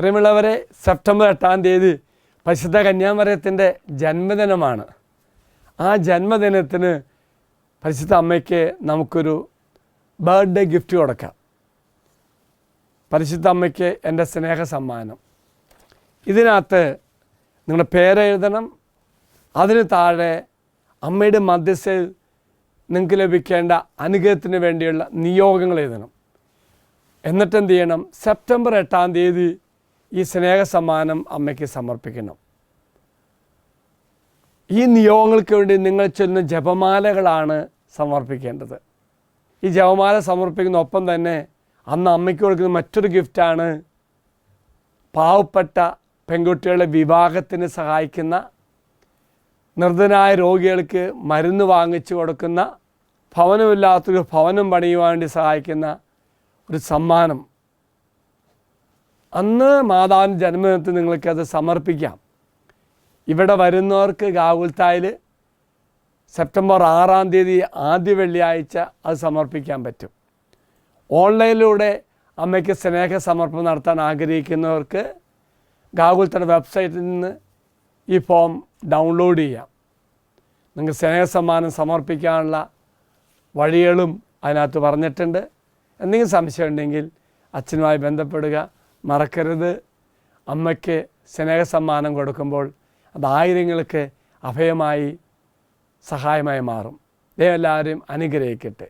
പ്രിയമുള്ളവരെ സെപ്റ്റംബർ എട്ടാം തീയതി പരിശുദ്ധ കന്യാമരത്തിന്റെ ജന്മദിനമാണ്. ആ ജന്മദിനത്തിന് പരിശുദ്ധ അമ്മയ്ക്ക് നമുക്കൊരു ബർത്ത്ഡേ ഗിഫ്റ്റ് കൊടുക്കാം. പരിശുദ്ധ അമ്മയ്ക്ക് എന്റെ സ്നേഹ സമ്മാനം. ഇതിനകത്ത് നിങ്ങളുടെ പേരെഴുതണം അതിന് താഴെ അമ്മയുടെ മധ്യസ്ഥയിൽ നിങ്ങൾക്ക് ലഭിക്കേണ്ട അനുഗ്രഹത്തിന് വേണ്ടിയുള്ള നിയോഗങ്ങൾ എഴുതണം. എന്നിട്ട് എന്ത് ചെയ്യണം? സെപ്റ്റംബർ എട്ടാം തീയതി ഈ സ്നേഹ സമ്മാനം അമ്മയ്ക്ക് സമർപ്പിക്കണം. ഈ നിയോഗങ്ങൾക്ക് വേണ്ടി നിങ്ങൾ ചൊല്ലുന്ന ജപമാലകളാണ് സമർപ്പിക്കേണ്ടത്. ഈ ജപമാല സമർപ്പിക്കുന്ന ഒപ്പം തന്നെ അന്ന് അമ്മയ്ക്ക് കൊടുക്കുന്ന മറ്റൊരു ഗിഫ്റ്റാണ് പാവപ്പെട്ട പെൺകുട്ടികളുടെ വിവാഹത്തിന് സഹായിക്കുന്ന നിർദ്ധനായ രോഗികൾക്ക് മരുന്ന് വാങ്ങിച്ചു കൊടുക്കുന്ന ഭവനമില്ലാത്തൊരു ഭവനം പണിയുവാൻ വേണ്ടി സഹായിക്കുന്ന ഒരു സമ്മാനം അന്ന് മാതാവിന്റെ ജന്മദിനത്തിൽ നിങ്ങൾക്കത് സമർപ്പിക്കാം. ഇവിടെ വരുന്നവർക്ക് ഗാകുൽത്തായിൽ സെപ്റ്റംബർ ആറാം തീയതി ആദ്യ വെള്ളിയാഴ്ച അത് സമർപ്പിക്കാൻ പറ്റും. ഓൺലൈനിലൂടെ അമ്മയ്ക്ക് സ്നേഹ സമർപ്പണം നടത്താൻ ആഗ്രഹിക്കുന്നവർക്ക് ഗാകുൽത്തയുടെ വെബ്സൈറ്റിൽ നിന്ന് ഈ ഫോം ഡൗൺലോഡ് ചെയ്യാം. നിങ്ങൾക്ക് സ്നേഹ സമ്മാനം സമർപ്പിക്കാനുള്ള വഴികളും അതിനകത്ത് പറഞ്ഞിട്ടുണ്ട്. എന്തെങ്കിലും സംശയം ഉണ്ടെങ്കിൽ അച്ഛനുമായി ബന്ധപ്പെടുക. മറക്കരുത്. അമ്മയ്ക്ക് സ്നേഹസമ്മാനം കൊടുക്കുമ്പോൾ അത് ആയിരങ്ങൾക്ക് അഭയമായി സഹായമായി മാറും. ദൈവം എല്ലാവരെയും അനുഗ്രഹിക്കട്ടെ.